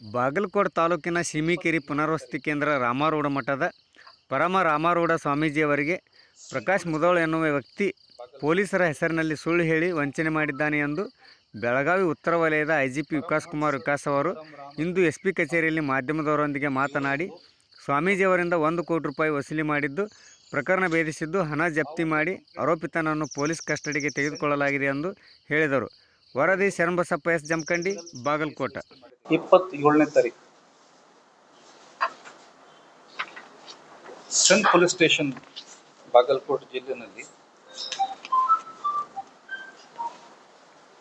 ಬಾಗಲಕೋಟೆ ತಾಲೂಕಿನ ಸೀಮಿಕೇರಿ ಪುನರ್ವಸತಿ ಕೇಂದ್ರ ರಾಮಾರೂಢ ಮಠದ ಪರಮ ರಾಮಾರೂಢ ಸ್ವಾಮೀಜಿಯವರಿಗೆ ಪ್ರಕಾಶ್ ಮುದೋಳ್ ಎನ್ನುವ ವ್ಯಕ್ತಿ ಪೊಲೀಸರ ಹೆಸರಿನಲ್ಲಿ ಸುಳ್ಳು ಹೇಳಿ ವಂಚನೆ ಮಾಡಿದ್ದಾನೆ ಎಂದು ಬೆಳಗಾವಿ ಉತ್ತರ ವಲಯದ ಐಜಿಪಿ ವಿಕಾಸ್ ಕುಮಾರ್ ವಿಕಾಸ್ ಅವರು ಇಂದು ಎಸ್ ಪಿ ಕಚೇರಿಯಲ್ಲಿ ಮಾಧ್ಯಮದವರೊಂದಿಗೆ ಮಾತನಾಡಿ, ಸ್ವಾಮೀಜಿಯವರಿಂದ ಒಂದು ಕೋಟಿ ರೂಪಾಯಿ ವಸೂಲಿ ಮಾಡಿದ್ದು, ಪ್ರಕರಣ ಭೇದಿಸಿದ್ದು ಹಣ ಜಪ್ತಿ ಮಾಡಿ ಆರೋಪಿತನನ್ನು ಪೊಲೀಸ್ ಕಸ್ಟಡಿಗೆ ತೆಗೆದುಕೊಳ್ಳಲಾಗಿದೆ ಎಂದು ಹೇಳಿದರು. ವರದಿ ಶರಣಬಸಪ್ಪ ಎಸ್. ಜಮಖಂಡಿ, ಬಾಗಲಕೋಟೆ. ಇಪ್ಪತ್ತೇಳನೇ ತಾರೀಕು. ಸೆಂಟ್ ಪೊಲೀಸ್ ಸ್ಟೇಷನ್, ಬಾಗಲಕೋಟೆ ಜಿಲ್ಲೆನಲ್ಲಿ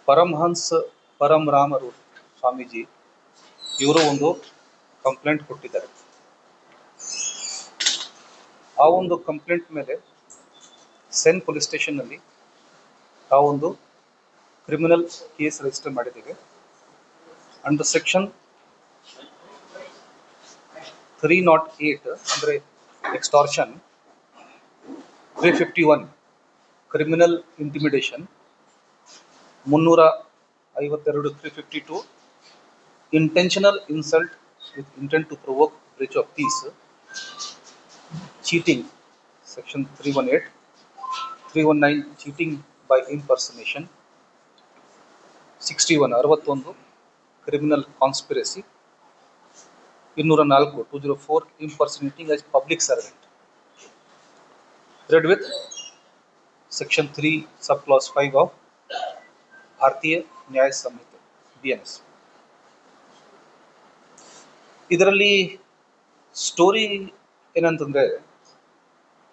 ಪರಮಹಂಸ ಪರಮರಾಮರು ಸ್ವಾಮೀಜಿ, ಇವರು ಒಂದು ಕಂಪ್ಲೇಂಟ್ ಕೊಟ್ಟಿದ್ದಾರೆ. ಆ ಒಂದು ಕಂಪ್ಲೇಂಟ್ ಮೇಲೆ ಸೆನ್ ಪೊಲೀಸ್ ಸ್ಟೇಷನ್ನಲ್ಲಿ ಆ ಒಂದು ಕ್ರಿಮಿನಲ್ ಕೇಸ್ ರಿಜಿಸ್ಟರ್ ಮಾಡಿದ್ದೇವೆ. Under section three not eight ಅಂದರೆ extortion three fifty one criminal intimidation ಮುನ್ನೂರ ಐವತ್ತೆರಡು three fifty two intentional insult with intent to provoke breach of peace cheating section three one eight three one nine cheating by impersonation sixty one, ಅರವತ್ತೊಂದು criminal conspiracy ಇನ್ನೂರ ನಾಲ್ಕು two zero four impersonating as public servant read with section three sub clause five of Bharatiya Nyaya Sanhita B N S ಇದರಲ್ಲಿ story ಏನಂತಂದರೆ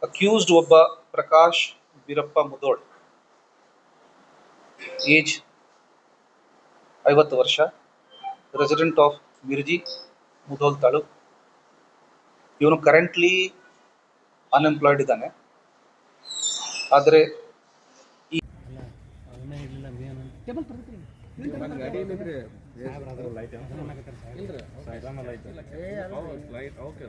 accused ಒಬ್ಬ Prakash Veerappa Mudhol age ಐವತ್ತು ವರ್ಷ resident of Mirji Mudhol taluk ಇವನು currently unemployed ಇದ್ದಾನೆ. ಆದರೆ ಲೈಟ್ ಓಕೆ